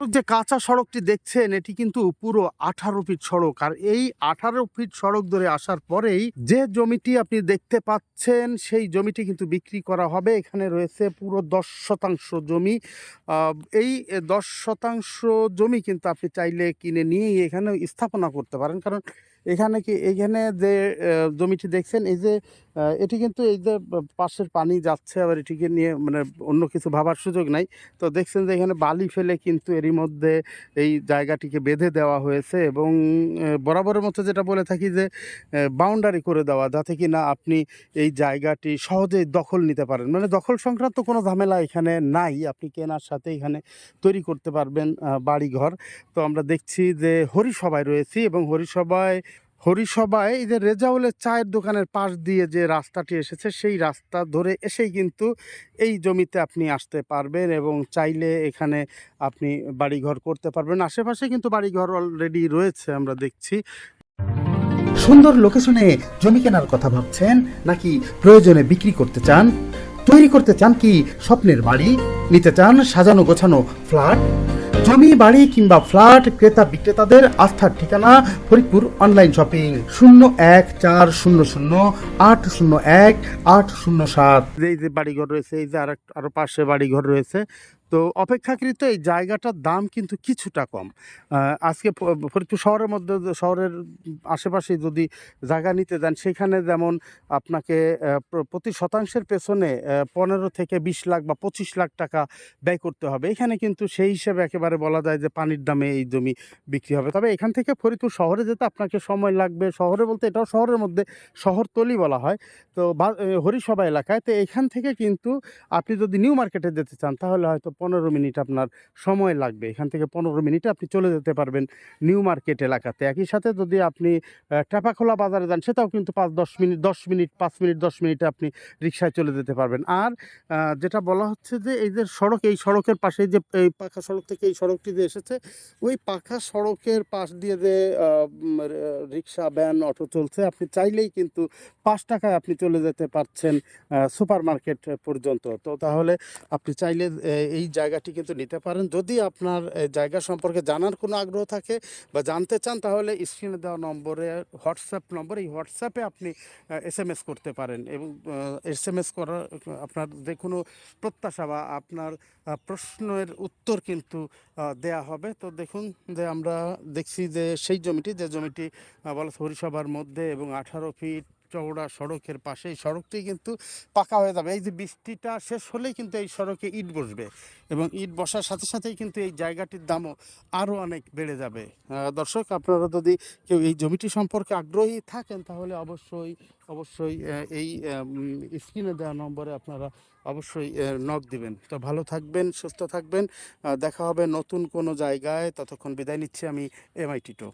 যে কাঁচা সড়কটি দেখছেন, এটি কিন্তু পুরো আঠারো ফিট সড়ক। আর এই আঠারো ফিট সড়ক ধরে আসার পরেই যে জমিটি আপনি দেখতে পাচ্ছেন, সেই জমিটি কিন্তু বিক্রি করা হবে। এখানে রয়েছে পুরো দশ শতাংশ জমি। এই দশ শতাংশ জমি কিন্তু আপনি চাইলে কিনে নিয়ে এখানে স্থাপনা করতে পারেন। কারণ এখানে কি এখানে যে জমিটি দেখছেন এই যে এটি কিন্তু এই যে পাশের পানি যাচ্ছে আবার এটিকে নিয়ে মানে অন্য কিছু ভাবার সুযোগ নাই। তো দেখছেন যে এখানে বালি ফেলে কিন্তু এরই মধ্যে এই জায়গাটিকে বেঁধে দেওয়া হয়েছে এবং বরাবরের মতো যেটা বলে থাকি যে বাউন্ডারি করে দেওয়া যাতে কি না আপনি এই জায়গাটি সহজেই দখল নিতে পারেন। মানে দখল সংক্রান্ত কোনো ঝামেলা এখানে নাই আপনি কেনার সাথে এখানে তৈরি করতে পারবেন আহ, বাড়িঘর। তো আমরা দেখছি যে হরিসভায় রয়েছি এবং হরিসভায় হরিসভায় এই যে রেজাউলের চায়ের দোকানের পাশ দিয়ে যে রাস্তাটি এসেছে, সেই রাস্তা ধরে এসেই কিন্তু এই জমিতে আপনি আসতে পারবেন এবং চাইলে এখানে আপনি বাড়িঘর করতে পারবেন। আশেপাশে কিন্তু বাড়িঘর অলরেডি রয়েছে, আমরা দেখছি। সুন্দর লোকেশনে জমি কেনার কথা ভাবছেন, নাকি প্রয়োজনে বিক্রি করতে চান? তৈরি করতে চান কি স্বপ্নের বাড়ি? নিতে চান সাজানো গোছানো ফ্ল্যাট জমি, বাড়ি কিংবা ফ্ল্যাট, ক্রেতা বিক্রেতাদের আস্থার ঠিকানা ফরিদপুর অনলাইন শপিং। শূন্য এক চার শূন্য শূন্য আট শূন্য এক আট শূন্য সাত। এই যে বাড়িঘর রয়েছে, এই যে আর আরও পাশে বাড়িঘর রয়েছে তো অপেক্ষাকৃত এই জায়গাটার দাম কিন্তু কিছুটা কম। আজকে ফরিদপুর শহরের মধ্যে শহরের আশেপাশে যদি জায়গা নিতে যান, সেখানে যেমন আপনাকে প্রতি শতাংশের পেছনে পনেরো থেকে বিশ লাখ বা পঁচিশ লাখ টাকা ব্যয় করতে হবে। এখানে কিন্তু সেই হিসেবে একেবারে বলা যায় যে পানির দামে এই জমি বিক্রি হবে। তবে এখান থেকে ফরিদপুর শহরে যেতে আপনাকে সময় লাগবে। শহরে বলতে এটাও শহরের মধ্যে শহরতলি বলা হয়। তো হরিসভা এলাকায়। তো এখান থেকে কিন্তু আপনি যদি নিউ মার্কেটে যেতে চান, তাহলে হয়তো পনেরো মিনিট আপনার সময় লাগবে। এখান থেকে পনেরো মিনিটে আপনি চলে যেতে পারবেন নিউ মার্কেট এলাকাতে। একই সাথে যদি আপনি টাপাখোলা বাজারে যান, সেটাও কিন্তু পাঁচ, দশ মিনিট দশ মিনিট, পাঁচ মিনিট, দশ মিনিটে আপনি রিক্সায় চলে যেতে পারবেন। আর যেটা বলা হচ্ছে যে এই যে সড়ক, এই সড়কের পাশে যে, এই পাকা সড়ক থেকে এই সড়কটি যে এসেছে, ওই পাকা সড়কের পাশ দিয়ে যে রিক্সা, ভ্যান, অটো চলছে, আপনি চাইলেই কিন্তু পাঁচ টাকায় আপনি চলে যেতে পারছেন সুপার মার্কেট পর্যন্ত। তো তাহলে আপনি চাইলে এই জায়গাটি কিন্তু নিতে পারেন। যদি আপনার জায়গা সম্পর্কে জানার কোনো আগ্রহ থাকে বা জানতে চান, তাহলে স্ক্রিনে দেওয়া নম্বরে, হোয়াটসঅ্যাপ নম্বর, এই হোয়াটসঅ্যাপে আপনি এস এম এস করতে পারেন এবং এস এম এস করার, আপনার যে কোনো প্রত্যাশা বা আপনার প্রশ্নের উত্তর কিন্তু দেয়া হবে। তো দেখুন যে আমরা দেখছি যে সেই জমিটি, যে জমিটি বলা হরিসভার মধ্যে এবং আঠারো ফিট চওড়া সড়কের পাশে। এই সড়কটি কিন্তু পাকা হয়ে যাবে। এই যে বৃষ্টিটা শেষ হলেই কিন্তু এই সড়কে ইট বসবে এবং ইট বসার সাথে সাথেই কিন্তু এই জায়গাটির দামও আরও অনেক বেড়ে যাবে। দর্শক, আপনারা যদি কেউ এই জমিটি সম্পর্কে আগ্রহী থাকেন, তাহলে অবশ্যই অবশ্যই এই স্ক্রিনে দেওয়া নম্বরে আপনারা অবশ্যই নক দিবেন। তো ভালো থাকবেন, সুস্থ থাকবেন। দেখা হবে নতুন কোনো জায়গায়। ততক্ষণ বিদায় নিচ্ছি আমি এমআই টিটো